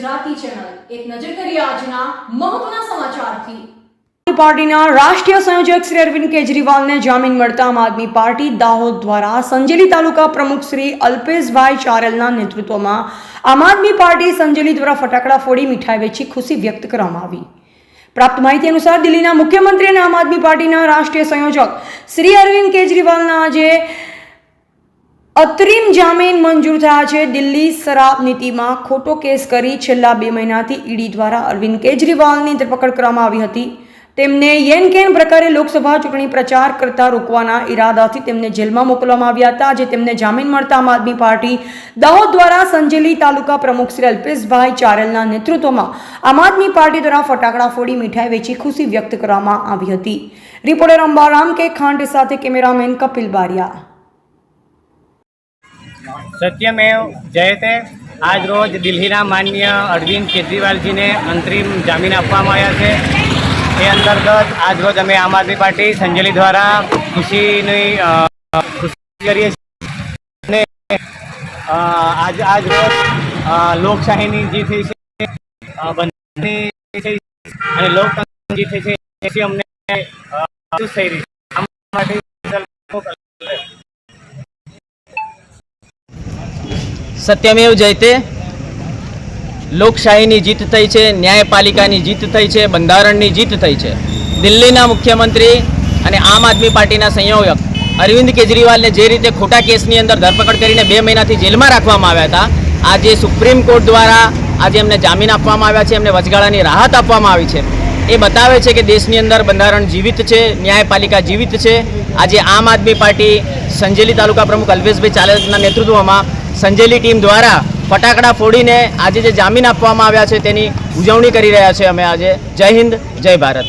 એક નજર કરીએ આજના મહત્વના સમાચારથી. પાર્ટીના રાષ્ટ્રીય સંયોજક શ્રી અરવિંદ કેજરીવાલને જામીન મળતા આમ આદમી પાર્ટી દાહોદ દ્વારા સંજેલી તાલુકા પ્રમુખ શ્રી અલ્પેશભાઈ ચારેલના નેતૃત્વમાં આમ આદમી પાર્ટી સંજેલી દ્વારા ફટાકડા ફોડી મીઠાઈ વેચી ખુશી વ્યક્ત કરવામાં આવી. પ્રાપ્ત માહિતી અનુસાર દિલ્હીના મુખ્યમંત્રી અને આમ આદમી પાર્ટીના રાષ્ટ્રીય સંયોજક શ્રી અરવિંદ કેજરીવાલના આજે અત્રિમ જામીન મંજૂર થયા છે. દિલ્હી શરાબ નીતિમાં ખોટો કેસ કરી છેલ્લા બે મહિનાથી ઈડી દ્વારા અરવિંદ કેજરીવાલની ધરપકડ કરવામાં આવી હતી. તેમને યેન કેન પ્રકારે લોકસભા ચૂંટણી પ્રચાર કરતા રોકવાના ઈરાદાથી તેમને જેલમાં મોકલવામાં આવ્યા હતા આજે તેમને જામીન મળતા આમ આદમી પાર્ટી દાહોદ દ્વારા સંજેલી તાલુકા પ્રમુખ શ્રી અલ્પેશભાઈ ચારેલના નેતૃત્વમાં આમ આદમી પાર્ટી દ્વારા ફટાકડા ફોડી મીઠાઈ વેચી ખુશી વ્યક્ત કરવામાં આવી હતી. રિપોર્ટર અંબારામ કે ખાંડ સાથે કેમેરામેન કપિલ બારિયા. સત્યમેવ જયતે આજ રોજ દિલ્હીના માન્ય અરવિંદ કેજરીવાલજીને અંતરિમ જામીન આપવામાં આવ્યા છે. એ અંતર્ગત આજ રોજ અમે આમ આદમી પાર્ટી સંજેલી દ્વારા ખુશીની ખુશી કરીએ છીએ. અને આજ આજ રોજ લોકશાહીની જે થઈ છે. બંધારણની અને લોકતંત્રની જે થઈ છે. અમને થઈ રહી છે આમ માટે સત્યમેવ જયતે લોકશાહીની જીત થઈ છે, ન્યાયપાલિકાની જીત થઈ છે, બંધારણની જીત થઈ છે. દિલ્હીના મુખ્યમંત્રી અને આમ આદમી પાર્ટીના સંયોજક અરવિંદ કેજરીવાલને જે રીતે ખોટા કેસની અંદર ધરપકડ કરીને બે મહિનાથી જેલમાં રાખવામાં આવ્યા હતા, આજે સુપ્રીમ કોર્ટ દ્વારા આજે એમને જામીન આપવામાં આવ્યા છે, એમને વચગાળાની રાહત આપવામાં આવી છે. એ બતાવે છે કે દેશની અંદર બંધારણ જીવિત છે, ન્યાયપાલિકા જીવિત છે. આજે આમ આદમી પાર્ટી સંજેલી તાલુકા પ્રમુખ અલ્પેશભાઈ ચાલેના નેતૃત્વમાં સંજેલી ટીમ દ્વારા ફટાકડા ફોડીને આજે જે જામીન આપવામાં આવ્યા છે તેની ઉજવણી કરી રહ્યા છે અમે આજે. જય હિન્દ, જય ભારત.